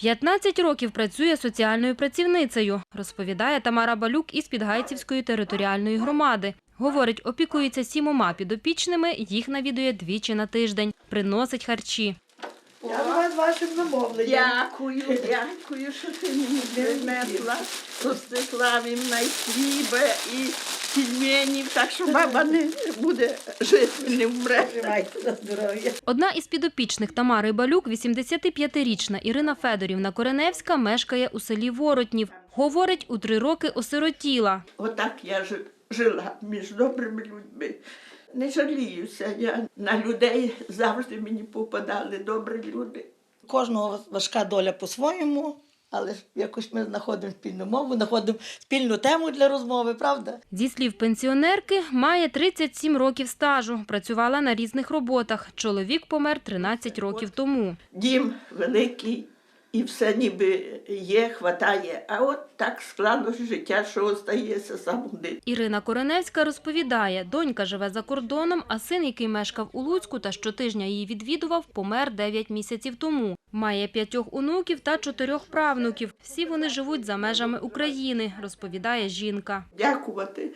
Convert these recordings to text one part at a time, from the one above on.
15 років працює соціальною працівницею, розповідає Тамара Балюк із Підгайцівської територіальної громади. Говорить, опікується сімома підопічними, їх навідує двічі на тиждень, приносить харчі. Я вас вашим замовленням. Дякую, дякую, що ти мені принесла. Ростиславівна і хліба, і пельменів, так що баба не буде жити, не вмре. Тримайте на здоров'я. Одна із підопічних Тамари Балюк, 85-річна Ірина Федорівна Кореневська, мешкає у селі Воротнів. Говорить, у три роки осиротіла. Отак я жила між добрими людьми. Не жаліюся я на людей, завжди мені попадали добрі люди. Кожного важка доля по-своєму, але ж якось ми знаходимо спільну мову, знаходимо спільну тему для розмови, правда? Зі слів пенсіонерки, має 37 років стажу, працювала на різних роботах. Чоловік помер 13 років тому. Дім великий і все ніби є, хватає. А от так склалося життя, що остається сам один. Ірина Кореневська розповідає, донька живе за кордоном, а син, який мешкав у Луцьку та щотижня її відвідував, помер 9 місяців тому. Має п'ятьох онуків та чотирьох правнуків. Всі вони живуть за межами України, розповідає жінка. Дякувати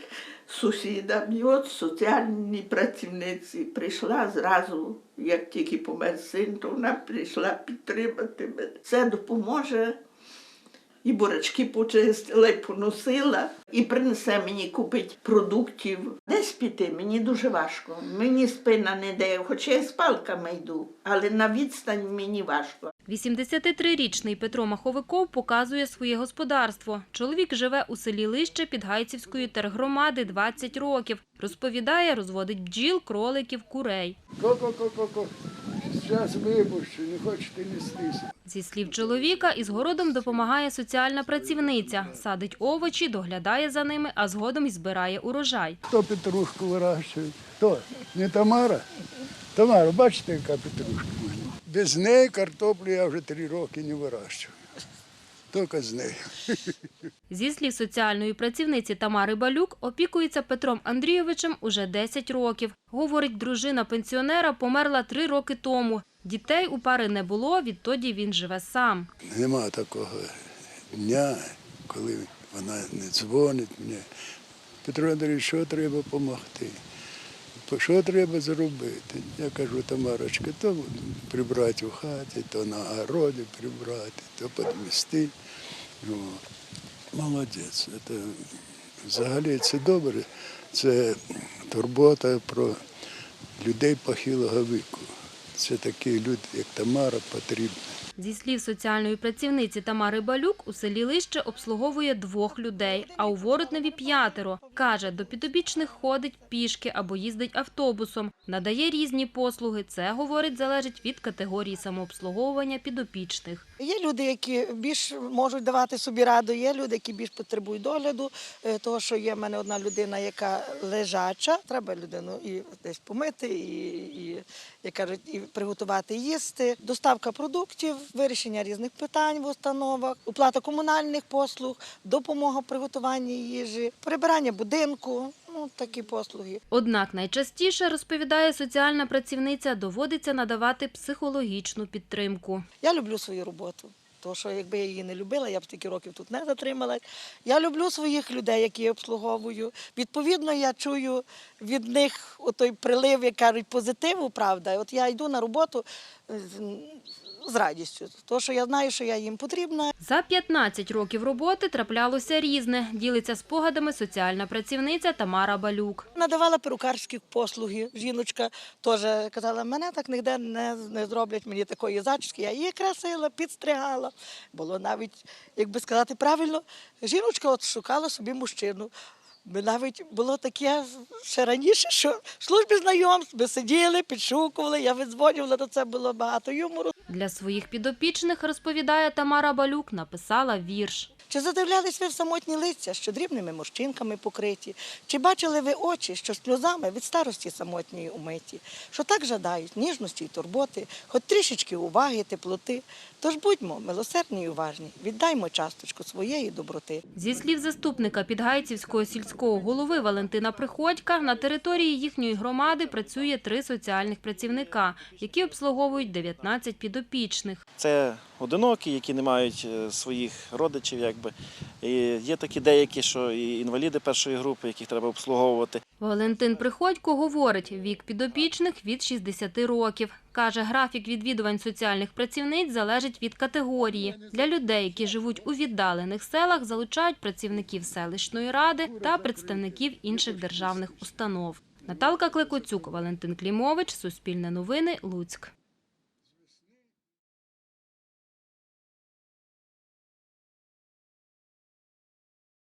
сусідам. І от соціальній працівниці прийшла зразу, як тільки помер син, то вона прийшла підтримати мене. Це допоможе. І бурачки почистила, і поносила, і принесе мені купить продуктів. Десь піти мені дуже важко. Мені спина не дає, хоча я з палками йду, але на відстань мені важко. 83-річний Петро Маховиков показує своє господарство. Чоловік живе у селі Лище Підгайцівської тергромади 20 років. Розповідає, розводить бджіл, кроликів, курей. Ко-ко-ко-ко-ко. Зараз випущу, не хочете нестися. Зі слів чоловіка, із городом допомагає соціальна працівниця. Садить овочі, доглядає за ними, а згодом й збирає урожай. Хто петрушку вирощує? Хто? Не Тамара? Тамара, бачите, яка петрушка? Без неї картоплю я вже три роки не вирощую. Тільки з нею. Зі слів соціальної працівниці Тамари Балюк, опікується Петром Андрійовичем уже 10 років. Говорить, дружина пенсіонера померла три роки тому. Дітей у пари не було, відтоді він живе сам. Нема такого дня, коли вона не дзвонить мені. Петро Андрійович, що треба допомогти? Що треба зробити? Я кажу, Тамарочка, то прибрати в хаті, то на городі прибрати, то підмести. Ну, молодець. Це, взагалі це добре. Це турбота про людей похилого віку. Це такі люди, як Тамара, потрібні. Зі слів соціальної працівниці Тамари Балюк, у селі Лище обслуговує двох людей, а у Воротневі п'ятеро. Каже, до підопічних ходить пішки або їздить автобусом. Надає різні послуги. Це, говорить, залежить від категорії самообслуговування підопічних. Є люди, які більш можуть давати собі раду, є люди, які більш потребують догляду, е, того, що є в мене одна людина, яка лежача, треба людину і десь помити, і, і як кажуть, і приготувати їсти, доставка продуктів, вирішення різних питань в установах, оплата комунальних послуг, допомога в приготуванні їжі, прибирання будинку, ну такі послуги. Однак найчастіше, розповідає соціальна працівниця, доводиться надавати психологічну підтримку. Я люблю свою роботу. Тому що якби я її не любила, я б стільки років тут не затрималась. Я люблю своїх людей, які я обслуговую. Відповідно, я чую від них той прилив, як кажуть, позитиву, правда. От я йду на роботу з- радістю, тому що я знаю, що я їм потрібна. За 15 років роботи траплялося різне. Ділиться спогадами соціальна працівниця Тамара Балюк. Надавала перукарські послуги. Жіночка теж казала, мене так ніде не, не зроблять мені такої зачіски. Я її красила, підстригала. Було навіть, як би сказати правильно, жіночка от шукала собі мужчину. Ми навіть було таке ще раніше, що в службі знайомств ми сиділи, підшукували, я видзвонювала, то це було багато юмору. Для своїх підопічних, розповідає Тамара Балюк, написала вірш. Чи задивлялись ви в самотні лиця, що дрібними морщинками покриті? Чи бачили ви очі, що сльозами від старості самотньої умиті, що так жадають ніжності й турботи, хоч трішечки уваги, теплоти? Тож будьмо милосердні й уважні, віддаймо часточку своєї доброти. Зі слів заступника Підгайцівського сільського голови Валентина Приходька, на території їхньої громади працює три соціальних працівника, які обслуговують 19 підопічних. Це одинокі, які не мають е, своїх родичів, якби. І є такі деякі, що і інваліди першої групи, яких треба обслуговувати. Валентин Приходько говорить, вік підопічних від 60 років. Каже, графік відвідувань соціальних працівниць залежить від категорії. Для людей, які живуть у віддалених селах, залучають працівників селищної ради та представників інших державних установ. Наталка Клекоцюк, Валентин Клімович, Суспільне новини, Луцьк.